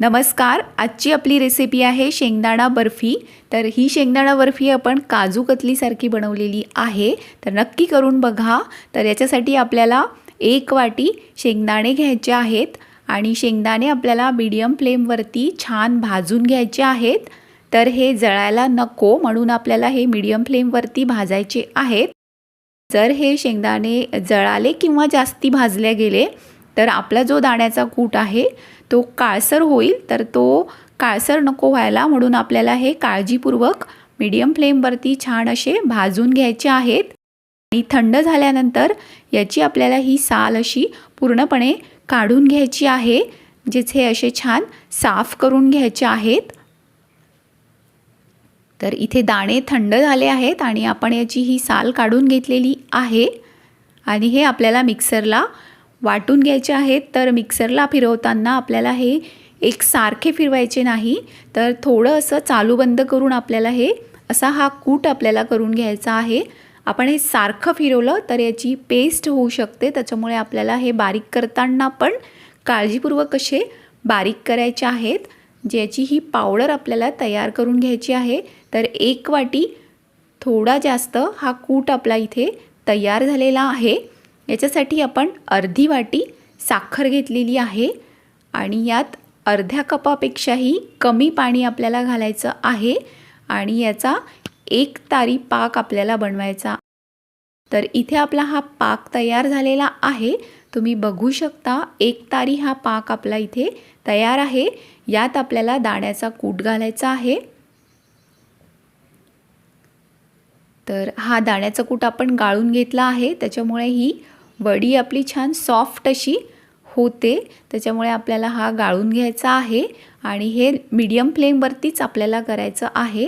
नमस्कार आजची आपली रेसिपी आहे शेंगदाणा बर्फी. तर ही शेंगदाणा बर्फी आपण काजू कतलीसारखी बनवलेली आहे. तर नक्की करून बघा. तर याच्यासाठी आपल्याला एक वाटी शेंगदाणे घ्यायचे आहेत आणि शेंगदाणे आपल्याला मीडियम फ्लेमवरती छान भाजून घ्यायचे आहेत. तर हे जळायला नको म्हणून आपल्याला हे मीडियम फ्लेमवरती भाजायचे आहेत. जर हे शेंगदाणे जळाले किंवा जास्ती भाजले गेले तर आपला जो दाण्याचा कूट आहे तो काळसर होईल तर तो काळसर नको व्हायला म्हणून आपल्याला हे काळजीपूर्वक मीडियम फ्लेमवरती छान असे भाजून घ्यायचे आहेत. आणि थंड झाल्यानंतर याची आपल्याला ही साल अशी पूर्णपणे काढून घ्यायची आहे म्हणजेच असे छान साफ करून घ्यायचे आहेत. तर इथे दाणे थंड झाले आहेत आणि आपण याची ही साल काढून घेतलेली आहे. आणि हे आपल्याला मिक्सरला वाटून घ्यायचे आहेत तर मिक्सरला फिरवताना आपल्याला हे एक सारखे फिरवायचे नाही तर थोडं असं चालू बंद करून आपल्याला हे असा हा कूट आपल्याला करून घ्यायचा आहे. आपण हे सारखं फिरवलं तर याची पेस्ट होऊ शकते त्याच्यामुळे आपल्याला हे बारीक करताना पण काळजीपूर्वक असे बारीक करायचे आहेत. ज्याची ही पावडर आपल्याला तयार करून घ्यायची आहे तर एक वाटी थोडा जास्त हा कूट आपला इथे तयार झालेला आहे. याच्यासाठी आपण अर्धी वाटी साखर घेतलेली आहे आणि यात अर्ध्या कपापेक्षाही कमी पाणी आपल्याला घालायचं आहे आणि याचा एक तारी पाक आपल्याला बनवायचा. तर इथे आपला हा पाक तयार झालेला आहे. तुम्ही बघू शकता एक तारी हा पाक आपला इथे तयार आहे. यात आपल्याला दाण्याचा कूट घालायचा आहे. तर हा दाण्याचा कूट आपण गाळून घेतला आहे. त्याच्यामुळे ही वडी आपली छान सॉफ्ट अशी होते. त्याच्यामुळे आपल्याला हा गाळून घ्यायचा आहे. आणि हे मीडियम फ्लेमवरतीच आपल्याला करायचं आहे.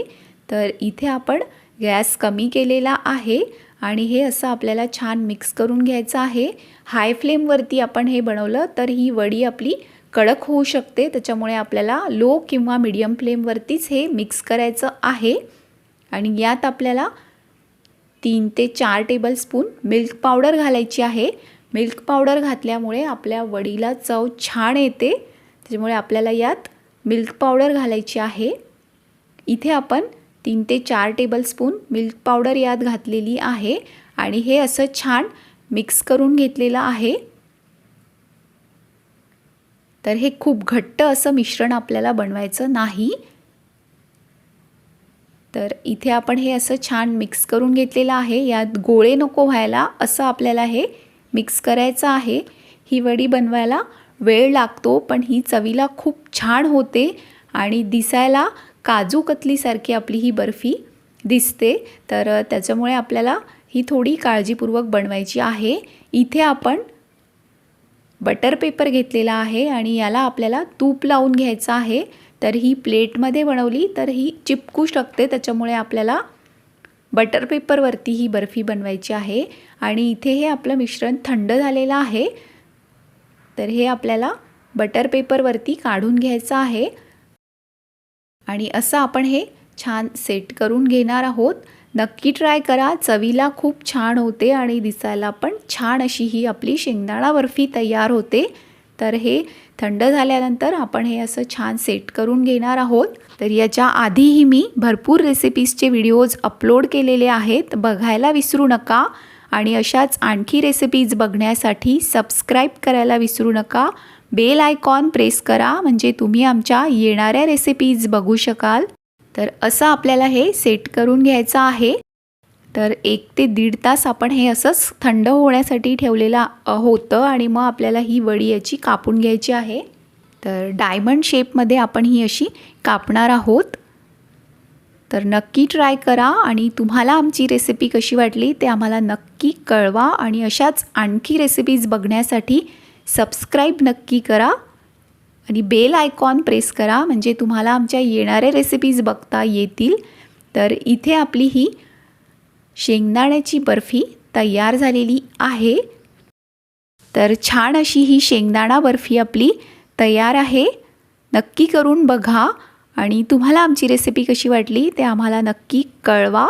तर इथे आपण गॅस कमी केलेला आहे. आणि हे असं आपल्याला छान मिक्स करून घ्यायचं आहे. हाय फ्लेमवरती आपण हे बनवलं तर ही वडी आपली कडक होऊ शकते. त्याच्यामुळे आपल्याला लो किंवा मीडियम फ्लेमवरतीच हे मिक्स करायचं आहे. आणि यात आपल्याला तीन ते चार टेबलस्पून मिल्क पावडर घालायची आहे. मिल्क पावडर घातल्यामुळे आपल्या वडीला चव छान येते. त्याच्यामुळे आपल्याला यात मिल्क पावडर घालायची आहे. इथे आपण तीन ते चार टेबलस्पून मिल्क पावडर यात घातलेली आहे. आणि हे असं छान मिक्स करून घेतलेलं आहे. तर हे खूप घट्ट असं मिश्रण आपल्याला बनवायचं नाही. तर इथे आपण हे असं छान मिक्स करून घेतलेलं आहे. यात गोळे नको व्हायला असं आपल्याला हे मिक्स करायचं आहे. ही वडी बनवायला वेळ लागतो पण ही चवीला खूप छान होते आणि दिसायला काजू कतलीसारखी आपली ही बर्फी दिसते. तर त्याच्यामुळे आपल्याला ही थोडी काळजीपूर्वक बनवायची आहे. इथे आपण बटर पेपर घेतलेला आहे आणि याला आपल्याला तूप लावून घ्यायचं आहे. तर ही प्लेटमध्ये बनवली तर ही चिपकू शकते. त्याच्यामुळे आपल्याला बटर पेपरवरती ही बर्फी बनवायची आहे. आणि इथे हे आपलं मिश्रण थंड झालेलं आहे. तर हे आपल्याला बटर पेपरवरती काढून घ्यायचं आहे. आणि असं आपण हे छान सेट करून घेणार आहोत. नक्की ट्राय करा. चवीला खूप छान होते आणि दिसायला पण छान अशी ही आपली शेंगदाणा बर्फी तयार होते. तर हे थंड झाल्यानंतर आपण हे असं छान सेट करून घेणार आहोत. तर याच्या आधीही मी भरपूर रेसिपीजचे व्हिडिओज अपलोड केलेले आहेत. बघायला विसरू नका आणि अशाच आणखी रेसिपीज बघण्यासाठी सबस्क्राईब करायला विसरू नका. बेल आयकॉन प्रेस करा म्हणजे तुम्ही आमच्या येणाऱ्या रेसिपीज बघू शकाल. तर असं आपल्याला हे सेट करून घ्यायचं आहे. तर एक ते दीड तास आपण हे असंच थंड होण्यासाठी ठेवलेलं होतं आणि मग आपल्याला ही वडी याची कापून घ्यायची आहे. तर डायमंड शेपमध्ये आपण ही अशी कापणार आहोत. तर नक्की ट्राय करा आणि तुम्हाला आमची रेसिपी कशी वाटली ते आम्हाला नक्की कळवा आणि अशाच आणखी रेसिपीज बघण्यासाठी सबस्क्राईब नक्की करा आणि बेल आयकॉन प्रेस करा म्हणजे तुम्हाला आमच्या येणाऱ्या रेसिपीज बघता येतील. तर इथे आपली ही शेंगदाण्याची बर्फी तयार झालेली आहे. तर छान अशी ही शेंगदाणा बर्फी आपली तयार आहे. नक्की करून बघा आणि तुम्हाला आमची रेसिपी कशी वाटली ते आम्हाला नक्की कळवा.